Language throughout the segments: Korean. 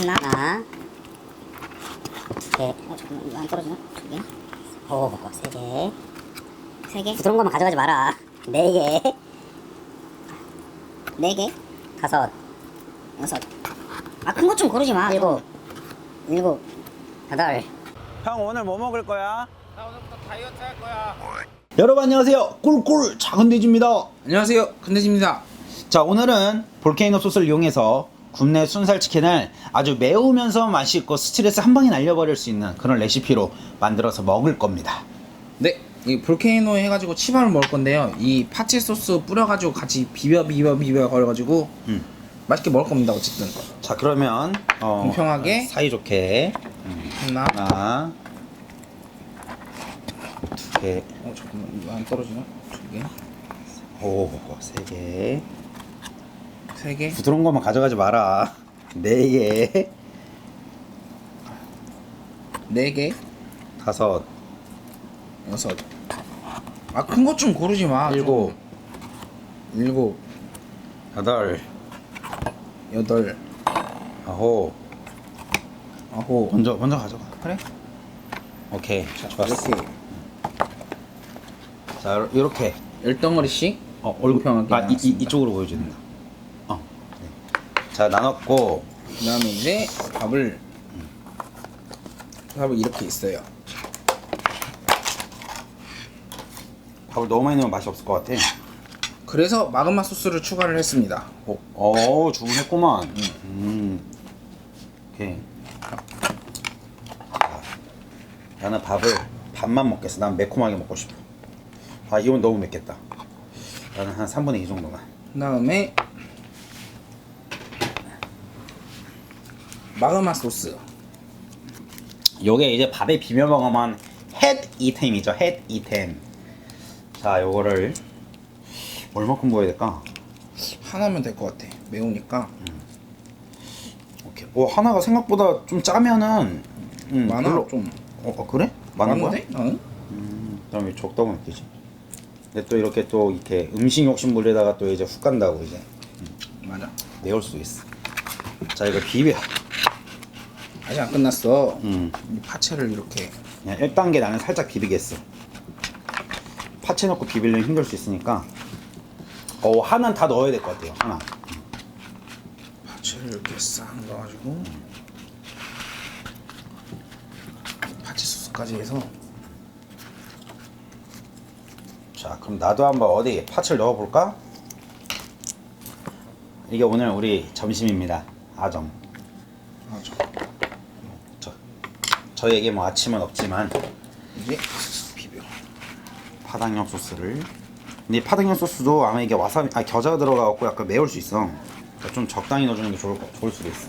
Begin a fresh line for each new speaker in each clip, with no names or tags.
하나,
하나, 두 개,
어 잠깐만 이거 안 떨어지나? 두 개,
오, 세 개.
세 개,
부드러운 것만 가져가지 마라. 네 개,
네 개,
다섯,
여섯. 아 큰 것 좀 고르지 마.
일곱,
일곱.
여덟.
형 오늘 뭐 먹을 거야?
나 오늘부터 다이어트 할 거야.
여러분 안녕하세요 꿀꿀 작은 돼지입니다
안녕하세요. 큰돼지입니다.
자 오늘은 볼케이노 소스를 이용해서 국내 순살 치킨을 아주 매우면서 맛있고 스트레스 한 방에 날려버릴 수 있는 그런 레시피로 만들어서 먹을 겁니다
네, 이 볼케이노 해가지고 치밥을 먹을 건데요. 이 파채 소스 뿌려가지고 같이 비벼 비벼 비벼 걸어가지고
음.
맛있게 먹을 겁니다. 어쨌든
자 그러면 어,
공평하게.
사이좋게
하나.
하나 두 개
어 잠깐만 이거 안 떨어지나? 두 개,
오, 세 개.
세 개,
부드러운 것만 가져가지 마라. 네 개,
네 개,
다섯,
여섯. 아 큰 것 좀 고르지 마.
일곱,
좀. 일곱,
여덟,
여덟,
아홉.
아홉.
먼저 먼저 가져가.
그래?
오케이.
자,
좋았어.
이렇게
자, 이렇게.
열 덩어리씩.
어, 얼굴
공평하게
아, 이. 이쪽으로. 어. 네. 자, 나눴고
그 다음에 이제 밥을 밥을 이렇게 있어요.
밥을 너무 많이 넣으면 맛이 없을 것 같아.
그래서 마그마 소스를 추가를 했습니다.
어, 어 주문했구만. 음. 오케이. 자, 나는 밥을 반만 먹겠어. 난 매콤하게 먹고 싶어. 아, 이건 너무 맵겠다. 나는 한 3분의 2 정도만.
그 다음에 마그마 소스.
요게 이제 밥에 비벼 먹으면 햇 이템이죠. 햇 이템. 자, 요거를 얼마큼 부어야 될까?
하나면 될 것 같아. 매우니까
오케이. 오, 하나가 생각보다 좀 짜면은 음,
많아
별로-
좀.
어, 어, 그래? 많은 거야?
나는?
음, 그럼 왜 적다고 느끼지? 근데 또 이렇게 또 이렇게 음식 욕심 부리다가 또 이제 훅 간다고 이제
맞아.
매울 수도 있어. 자, 이거 비벼.
아직 안 끝났어.
음.
이 파채를 이렇게
그냥 1단계 나는 살짝 비비겠어. 파채 넣고 비비려면 힘들 수 있으니까. 어, 하나는 다 넣어야 될 것 같아요. 하나.
파채를 이렇게 싹 넣어가지고 파채 소스까지 해서
자, 그럼 나도 한번 어디 파츠를 넣어볼까? 이게 오늘 우리 점심입니다. 아점.
아주
저, 저에게 뭐 아침은 없지만
이제 비벼.
파당형 소스를. 근데 이 파당형 소스도 아마 이게 와사비, 아 겨자가 들어가갖고 약간 매울 수 있어. 그러니까 좀 적당히 넣어주는 게 좋을, 거- 좋을 수도 있어.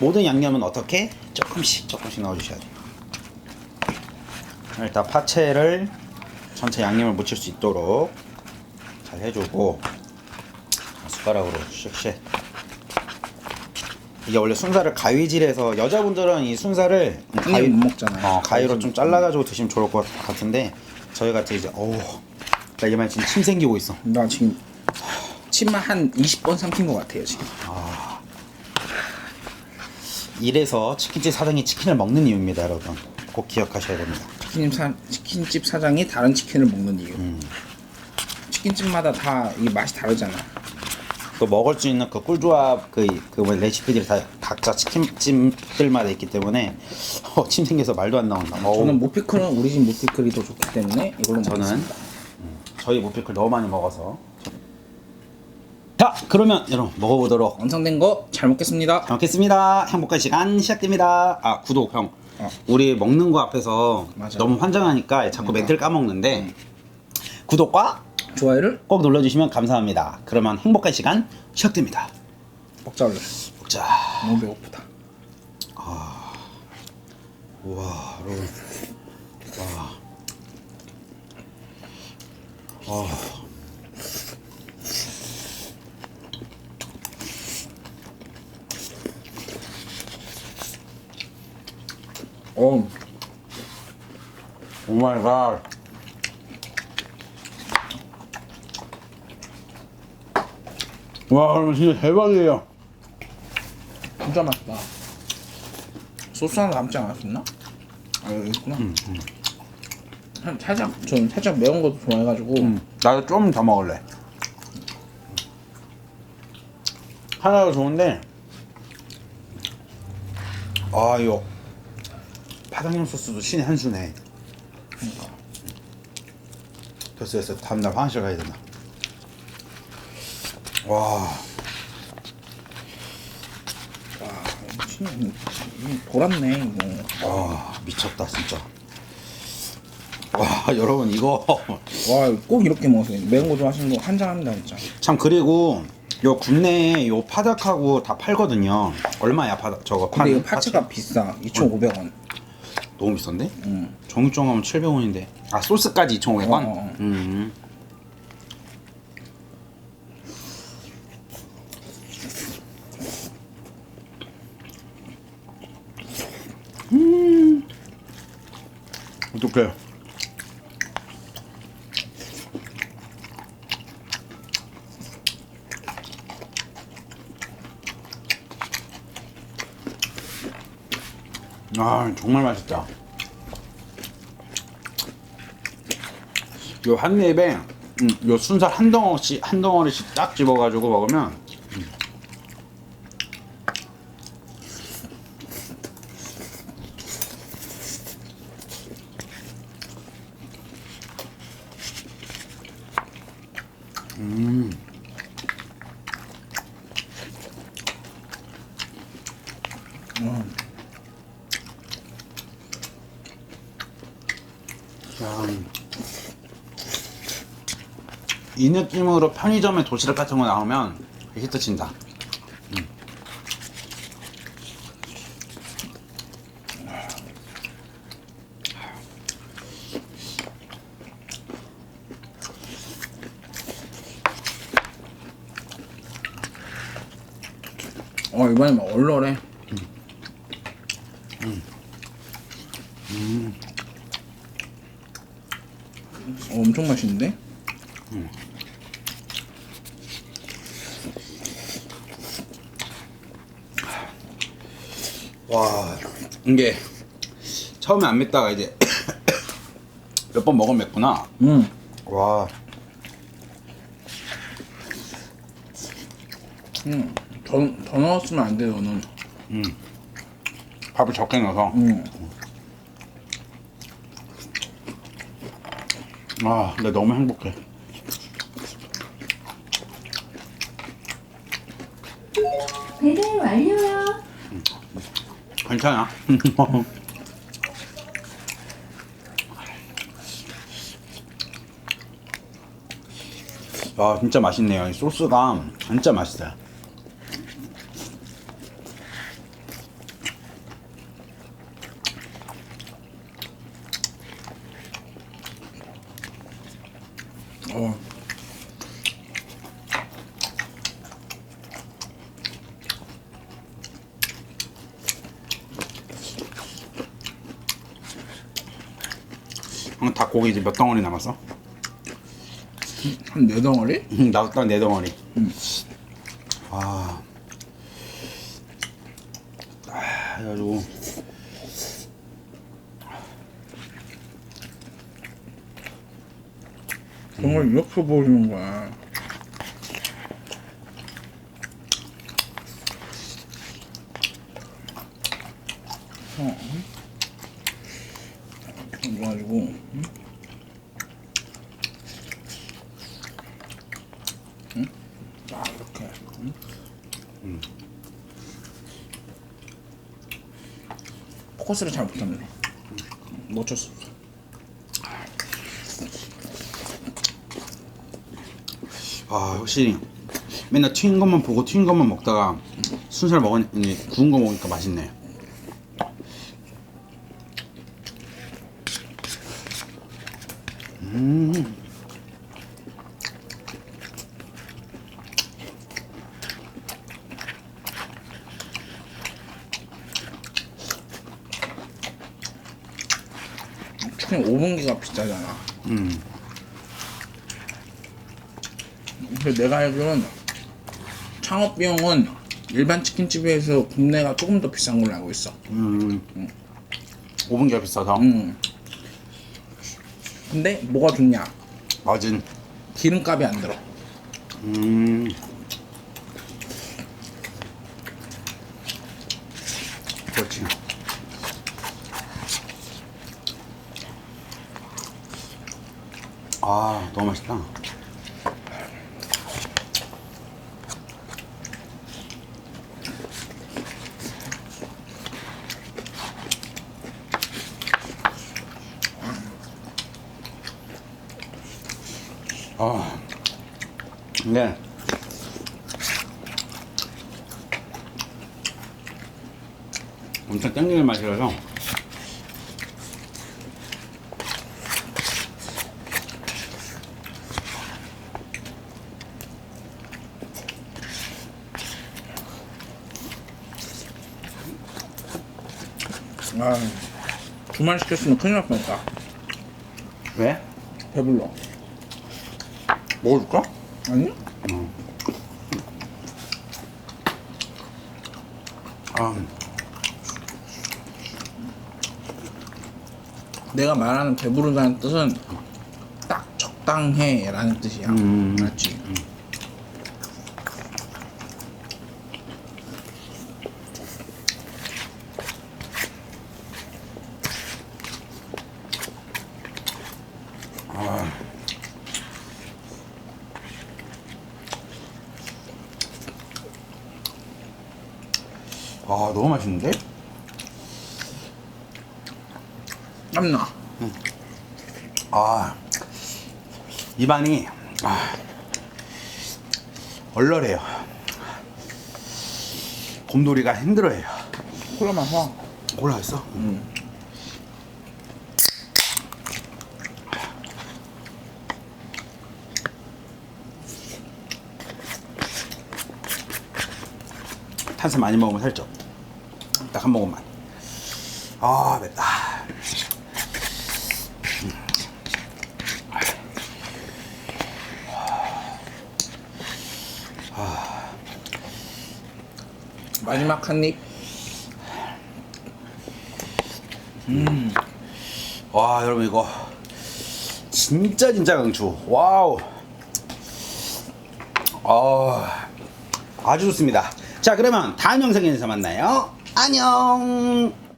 모든 양념은 어떻게? 조금씩 조금씩 넣어주셔야 돼요. 일단 파채를 전체 양념을 묻힐 수 있도록 잘 해주고 숟가락으로 쉑쉑 이게 원래 순살을 가위질해서 여자분들은 이 순살을
가위 못 먹잖아요.
어, 가위로 좀. 잘라가지고 드시면 좋을 것 같은데 저희 같은 이제 어우 나 이만 지금 침 생기고 있어
나 지금 침만 한 20번 삼킨 것 같아요 지금.
이래서 치킨집 사장이 치킨을 먹는 이유입니다 여러분 꼭 기억하셔야 됩니다
치킨집, 사, 치킨집 사장이 다른 치킨을 먹는 이유. 치킨집마다 다 이 맛이 다르잖아.
또 먹을 수 있는 그 꿀조합 그, 그뭐 레시피들이 다 각자 치킨집들마다 있기 때문에 어, 침 생겨서 말도 안 나온다 어우,
저는 모피클은 우리 집 모피클이 더 좋기 때문에 이걸로
저는
먹겠습니다.
음, 저희 모피클 너무 많이 먹어서 자 그러면 여러분 먹어보도록
완성된 거 잘 먹겠습니다.
잘 먹겠습니다. 행복한 시간 시작됩니다. 아 구독 형.
어.
우리 먹는 거 앞에서
맞아.
너무 환장하니까 자꾸 멘트를 까먹는데 구독과
좋아요를
꼭 눌러주시면 감사합니다. 그러면 행복한 시간 시작됩니다.
먹자 얼른.
먹자.
너무 배고프다.
우와 여러분. 와. 와.
어,
오 마이 갓. 와, 여러분 진짜 대박이에요.
진짜 맛있다. 소스 하나 남지 않았었나? 아 여기 있구나. 한 살짝 전 살짝 매운 것도 좋아해가지고
음, 나도 좀 더 먹을래. 하나가 좋은데, 아 이거 파당형 소스도 신의 한 수네. 됐어 됐어. 다음날 화장실 가야 된다. 와,
친 돌았네 이거.
와 미쳤다 진짜. 와 여러분 이거
와 꼭 이렇게 먹었어요. 매운 거 좋아하시는 거 한 잔 합니다 진짜.
참 그리고 요 국내에 요 파닭하고 다 팔거든요. 얼마야 파닭 저거 파?
근데 이거 파츠가 비싸. 2,500원.
너무 비싼데?
응.
정육점 가면 700원인데. 아 소스까지 2,500원?
어, 어.
음. 음. 어떡해. 아 정말 맛있다. 요 한 입에 음, 요 순살 한 덩어리씩 한 덩어리씩 딱 집어가지고 먹으면 음. 이 느낌으로 편의점에 도시락 같은 거 나오면 히트 친다. 음.
어 이번에 막 얼얼해. 어, 엄청 맛있는데?
와, 이게 처음에 안 맵다가 이제 몇 번 먹으면 맵구나.
응.
와,
응. 더, 더 넣었으면 안 돼, 너는.
밥을 적게 넣어서.
응.
아, 근데 너무 행복해.
배달 완료요.
괜찮아. 아 진짜 맛있네요. 이 소스가 진짜 맛있어요. 닭고기 이제 몇 덩어리 남았어?
한 네 덩어리?
나도 딱네 덩어리. 와. 아, 해가지고
정말 이렇게 보여주는 거야. 어. 이렇게 가지고 응? 응? 아 응? 포커스를 잘 못했네 못 쳤어
아 확실히 맨날 튀긴 것만 보고 튀긴 것만 먹다가 순살 먹으니 구운 거 먹으니까 맛있네.
치킨 5분기가 비싸잖아.
음.
근데 내가 알기로는 창업 비용은 일반 치킨집에서 굽내가 조금 더 비싼 걸로 알고 있어.
음. 5분기가 비싸서.
음. 근데 뭐가 좋냐?
맞은.
기름값이 안 들어.
음. 그렇지. 아, 너무 맛있다. 아, 네. 엄청 땡기는 맛이라서
아, 주말 시켰으면 큰일 날 뻔했다.
왜?
배불러.
먹어줄까?
아니?
아,
내가 말하는 배부르다는 뜻은 딱 적당해라는 뜻이야.
음.
맞지?
아 너무 맛있는데?
땀나.
아 입안이 아, 얼얼해요. 곰돌이가 힘들어해요.
콜라 마셔.
콜라 있어? 탄산 많이 먹으면 살쪄. 딱 한 모금만. 아 맵다.
마지막 한 입.
와 여러분 이거 진짜 진짜 강추 와우 아 아주 좋습니다 자 그러면 다음 영상에서 만나요. 안녕